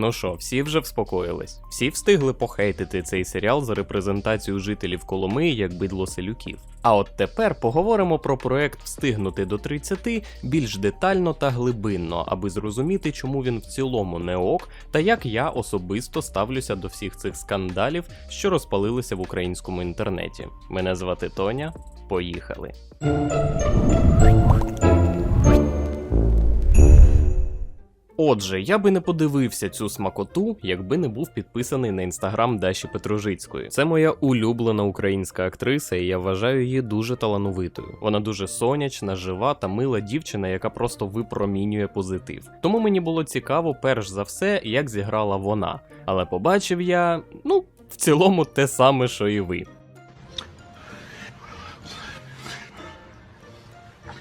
Ну що, всі вже вспокоїлись. Всі встигли похейтити цей серіал за репрезентацію жителів Коломиї як бидло селюків. А от тепер поговоримо про проект Встигнути до 30 більш детально та глибинно, аби зрозуміти, чому він в цілому не ок, та як я особисто ставлюся до всіх цих скандалів, що розпалилися в українському інтернеті. Мене звати Тоня. Поїхали. Отже, я би не подивився цю смакоту, якби не був підписаний на інстаграм Даші Петружицької. Це моя улюблена українська актриса, і я вважаю її дуже талановитою. Вона дуже сонячна, жива та мила дівчина, яка просто випромінює позитив. Тому мені було цікаво, перш за все, як зіграла вона. Але побачив я, ну, в цілому, те саме, що і ви.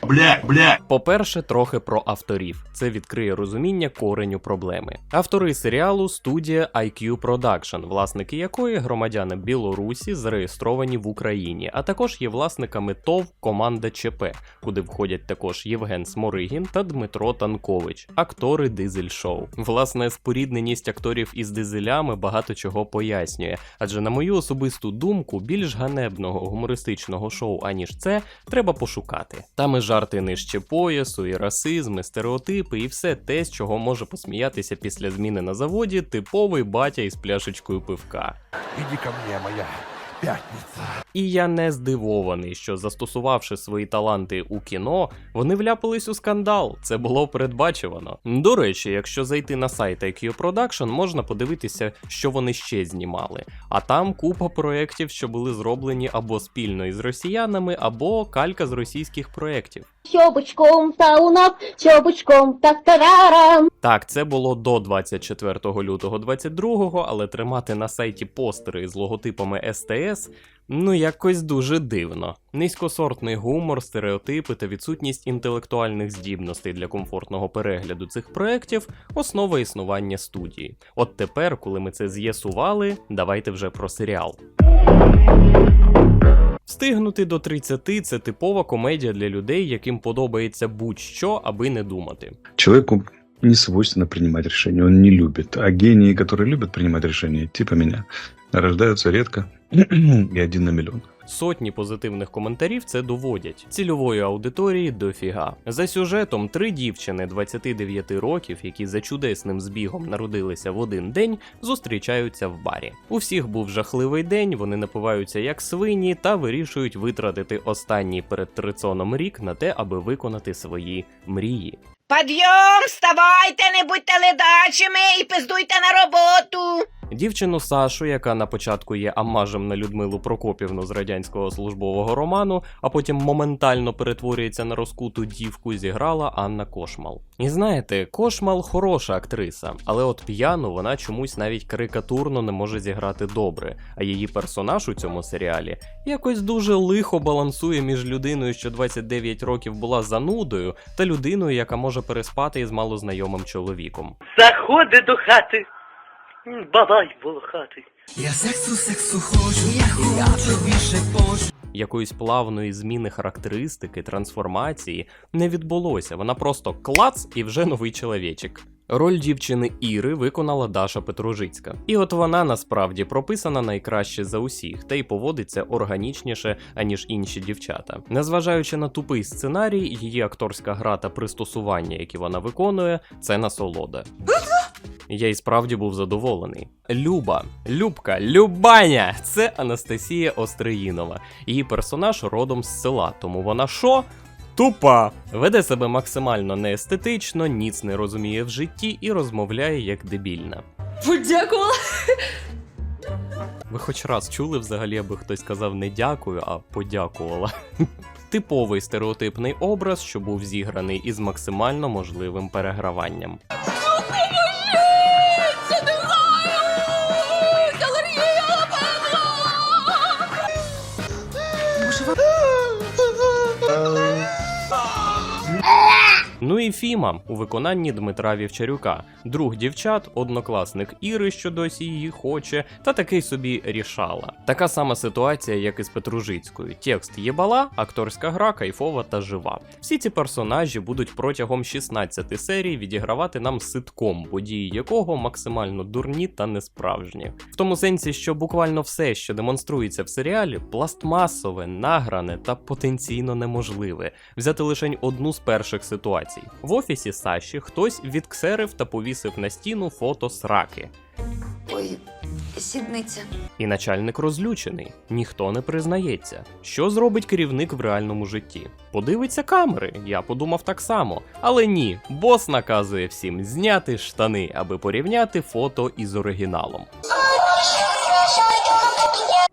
Бля, бля. По-перше, трохи про авторів. Це відкриє розуміння кореню проблеми. Автори серіалу студія IQ Production, власники якої громадяни Білорусі зареєстровані в Україні, а також є власниками ТОВ команда ЧП, куди входять також Євген Сморигін та Дмитро Танкович, актори дизель шоу. Власне, спорідненість акторів із дизелями багато чого пояснює, адже на мою особисту думку, більш ганебного гумористичного шоу, аніж це, треба пошукати. Там і жарти нижче поясу, і расизм, і стереотипи, і все те, з чого може посміятися після зміни на заводі типовий батя із пляшечкою пивка. Іди ко мені, моя пятница. І я не здивований, що застосувавши свої таланти у кіно, вони вляпались у скандал. Це було передбачувано. До речі, якщо зайти на сайт IQ Production, можна подивитися, що вони ще знімали. А там купа проєктів, що були зроблені або спільно із росіянами, або калька з російських проєктів. Чобочком та унап, чобочком та тарарам. Так, це було до 24 лютого 22-го, але тримати на сайті постери з логотипами СТС ну якось дуже дивно. Низькосортний гумор, стереотипи та відсутність інтелектуальних здібностей для комфортного перегляду цих проєктів основа існування студії. От тепер, коли ми це з'ясували, давайте вже про серіал. Встигнути до 30 – це типова комедія для людей, яким подобається будь-що, аби не думати. Человеку не свойственно принимать решения, он не любит. А гении, которые любят принимать решения, типа меня, рождаются редко и один на миллион. Сотні позитивних коментарів це доводять. Цільової аудиторії дофіга. За сюжетом три дівчини 29 років, які за чудесним збігом народилися в один день, зустрічаються в барі. У всіх був жахливий день, вони напиваються як свині та вирішують витратити останній перед трицоном рік на те, аби виконати свої мрії. Подйом, вставайте, не будьте ледачими і пиздуйте на роботу. Дівчину Сашу, яка на початку є амажем на Людмилу Прокопівну з радянського службового роману, а потім моментально перетворюється на розкуту дівку, зіграла Анна Кошмал. І знаєте, Кошмал хороша актриса, але от п'яну вона чомусь навіть карикатурно не може зіграти добре. А її персонаж у цьому серіалі якось дуже лихо балансує між людиною, що 29 років була занудою, та людиною, яка може переспати із малознайомим чоловіком. Заходи до хати. Бабай волохатий. Я сексу, сексу хочу, я хочу більше хочу. якоїсь плавної зміни характеристики, трансформації не відбулося. Вона просто клац і вже новий чоловічик. Роль дівчини Іри виконала Даша Петружицька. І от вона насправді прописана найкраще за усіх, та й поводиться органічніше, аніж інші дівчата. Незважаючи на тупий сценарій, її акторська гра та пристосування, які вона виконує, це насолода. Я і справді був задоволений. Люба, Любка, Любаня! Це Анастасія Остриїнова. Її персонаж родом з села, тому вона що? Тупа! Веде себе максимально неестетично, ніц не розуміє в житті і розмовляє як дебільна. Подякувала. Ви хоч раз чули взагалі, аби хтось сказав не дякую, а подякувала. Типовий стереотипний образ, що був зіграний із максимально можливим переграванням. Ну і Фіма у виконанні Дмитра Вівчарюка, друг дівчат, однокласник Іри, що досі її хоче, та такий собі рішала. Така сама ситуація, як і з Петружицькою. Текст єбала, акторська гра кайфова та жива. Всі ці персонажі будуть протягом 16 серій відігравати нам ситком, події якого максимально дурні та несправжні. В тому сенсі, що буквально все, що демонструється в серіалі, пластмасове, награне та потенційно неможливе. Взяти лише одну з перших ситуацій. В офісі Саші хтось відксерив та повісив на стіну фото сраки. Ой, сідниця. І начальник розлючений, ніхто не признається. Що зробить керівник в реальному житті? Подивиться камери, я подумав так само. Але ні, бос наказує всім зняти штани, аби порівняти фото із оригіналом.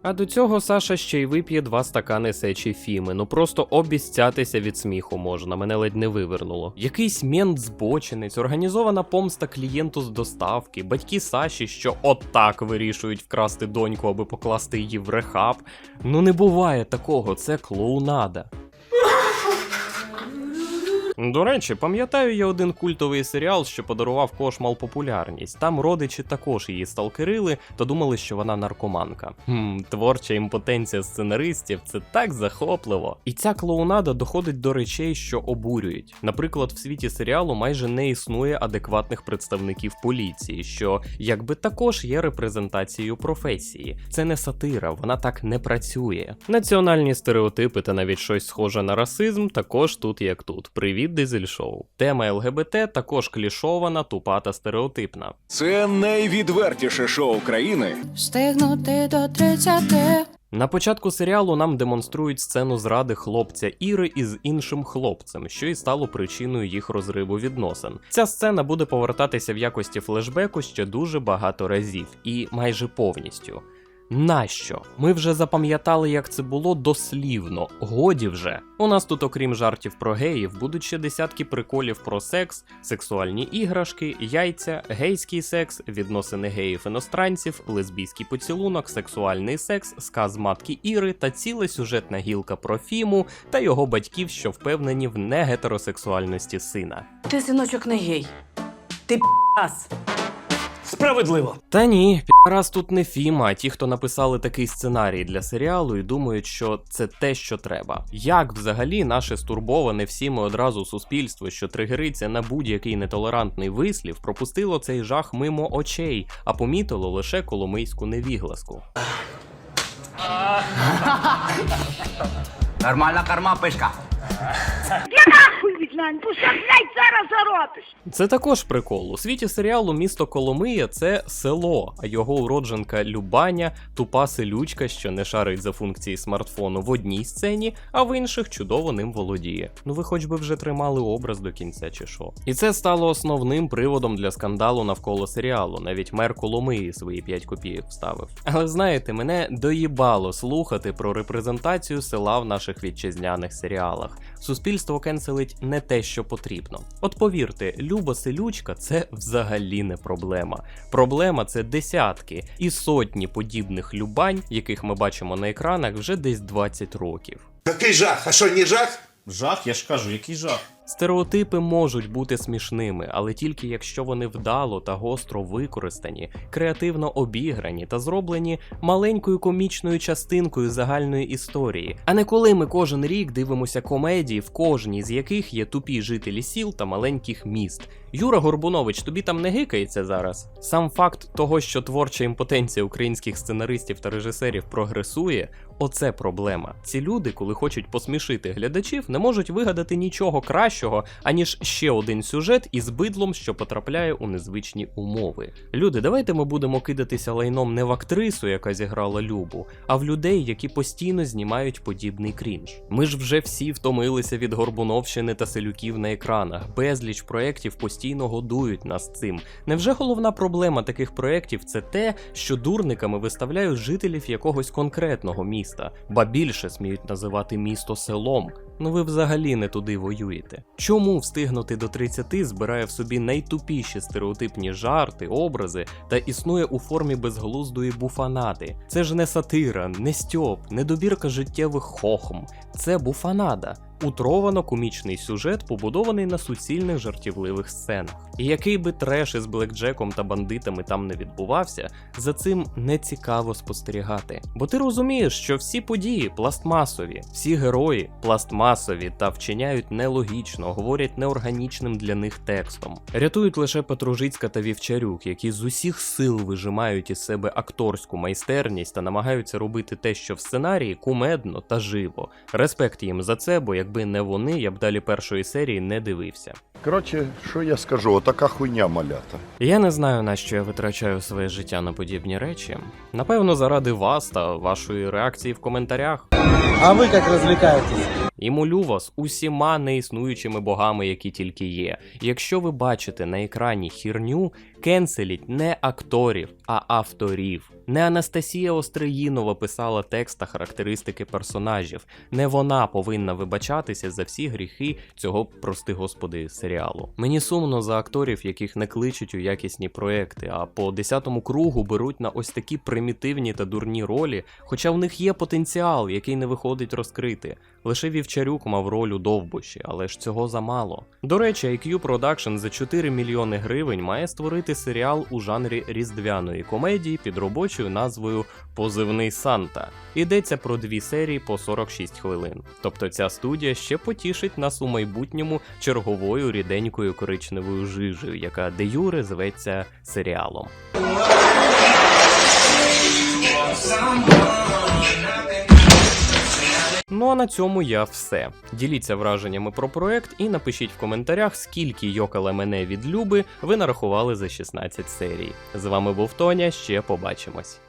А до цього Саша ще й вип'є два стакани сечі фіми. Ну просто обіцятися від сміху можна, мене ледь не вивернуло. Якийсь мент збочинець, організована помста клієнту з доставки, батьки Саші, що отак вирішують вкрасти доньку, аби покласти її в рехаб. Ну не буває такого, це клоунада. До речі, пам'ятаю я один культовий серіал, що подарував кошмал популярність. Там родичі також її сталкерили та думали, що вона наркоманка. Хм, творча імпотенція сценаристів це так захопливо. І ця клоунада доходить до речей, що обурюють. Наприклад, в світі серіалу майже не існує адекватних представників поліції, що якби також є репрезентацією професії. Це не сатира, вона так не працює. Національні стереотипи та навіть щось схоже на расизм також тут як тут. Привіт, дизель шоу. Тема ЛГБТ також клішована, тупа та стереотипна. Це найвідвертіше шоу країни Встигнути до 30. На початку серіалу нам демонструють сцену зради хлопця Іри із іншим хлопцем, що і стало причиною їх розриву відносин. Ця сцена буде повертатися в якості флешбеку ще дуже багато разів і майже повністю. Нащо? Ми вже запам'ятали, як це було дослівно. Годі вже. У нас тут, окрім жартів про геїв, будуть ще десятки приколів про секс, сексуальні іграшки, яйця, гейський секс, відносини геїв іностранців, лесбійський поцілунок, сексуальний секс, сказ матки Іри та ціла сюжетна гілка про Фіму та його батьків, що впевнені в негетеросексуальності сина. Ти синочок не гей. Ти п***ас. Справедливо. Та ні, раз тут не Фіма, а ті, хто написали такий сценарій для серіалу і думають, що це те, що треба. Як взагалі наше стурбоване всіми одразу суспільство, що тригериться на будь-який нетолерантний вислів, пропустило цей жах мимо очей, а помітило лише коломийську невігласку. Нормальна карма пишка. Це також прикол. У світі серіалу місто Коломия це село, а його уродженка Любаня, тупа селючка, що не шарить за функції смартфону в одній сцені, а в інших чудово ним володіє. Ну ви хоч би вже тримали образ до кінця чи що. І це стало основним приводом для скандалу навколо серіалу. Навіть мер Коломиї свої 5 копійок вставив. Але знаєте, мене доїбало слухати про репрезентацію села в наших вітчизняних серіалах. Суспільство кенселить не те, що потрібно. От повірте, Люба Селючка це взагалі не проблема. Проблема це десятки і сотні подібних любань, яких ми бачимо на екранах вже десь 20 років. Який жах? А що, не жах? Жах, я ж кажу, який жах. Стереотипи можуть бути смішними, але тільки якщо вони вдало та гостро використані, креативно обіграні та зроблені маленькою комічною частинкою загальної історії, а не коли ми кожен рік дивимося комедії, в кожній з яких є тупі жителі сіл та маленьких міст. Юра Горбунович, тобі там не гикається зараз. Сам факт того, що творча імпотенція українських сценаристів та режисерів прогресує, оце проблема. Ці люди, коли хочуть посмішити глядачів, не можуть вигадати нічого кращого, аніж ще один сюжет із бидлом, що потрапляє у незвичні умови. Люди, давайте ми будемо кидатися лайном не в актрису, яка зіграла Любу, а в людей, які постійно знімають подібний крінж. Ми ж вже всі втомилися від Горбуновщини та селюків на екранах. Безліч проєктів постійно годують нас цим. Невже головна проблема таких проєктів це те, що дурниками виставляють жителів якогось конкретного міста, ба більше сміють називати місто селом. Ну ви взагалі не туди воюєте. Чому встигнути до 30 збирає в собі найтупіші стереотипні жарти, образи та існує у формі безглуздої буфанати? Це ж не сатира, не стьоп, не добірка життєвих хохм. Це буфанада. Утровано комічний сюжет, побудований на суцільних жартівливих сценах. І який би треш із блекджеком та бандитами там не відбувався, за цим не цікаво спостерігати. Бо ти розумієш, що всі події пластмасові, всі герої пластмасові та вчиняють нелогічно, говорять неорганічним для них текстом. Рятують лише Петружицька та Вівчарюк, які з усіх сил вижимають із себе акторську майстерність та намагаються робити те, що в сценарії, кумедно та живо. Респект їм за це, бо якби не вони, я б далі першої серії не дивився. Коротше, що я скажу, отака хуйня малята. Я не знаю, на що я витрачаю своє життя на подібні речі. Напевно, заради вас та вашої реакції в коментарях. А ви як розвлікаєтесь? І молю вас усіма неіснуючими богами, які тільки є. Якщо ви бачите на екрані хірню, кенселіть не акторів, а авторів. Не Анастасія Остреїнова писала текст та характеристики персонажів. Не вона повинна вибачатися за всі гріхи цього, прости господи, серіалу. Мені сумно за акторів, яких не кличуть у якісні проекти, а по десятому кругу беруть на ось такі примітивні та дурні ролі, хоча в них є потенціал, який не виходить розкрити. Лише Вівчарюк мав роль у довбуші, але ж цього замало. До речі, IQ Production за 4 мільйони гривень має створити серіал у жанрі різдвяної комедії під робочою назвою Позивний Санта. Йдеться про дві серії по 46 хвилин. Тобто ця студія ще потішить нас у майбутньому черговою ріденькою коричневою жижею, яка де юре зветься серіалом. Ну а на цьому я все. Діліться враженнями про проект і напишіть в коментарях, скільки йокала мене від Люби ви нарахували за 16 серій. З вами був Тоня, ще побачимось.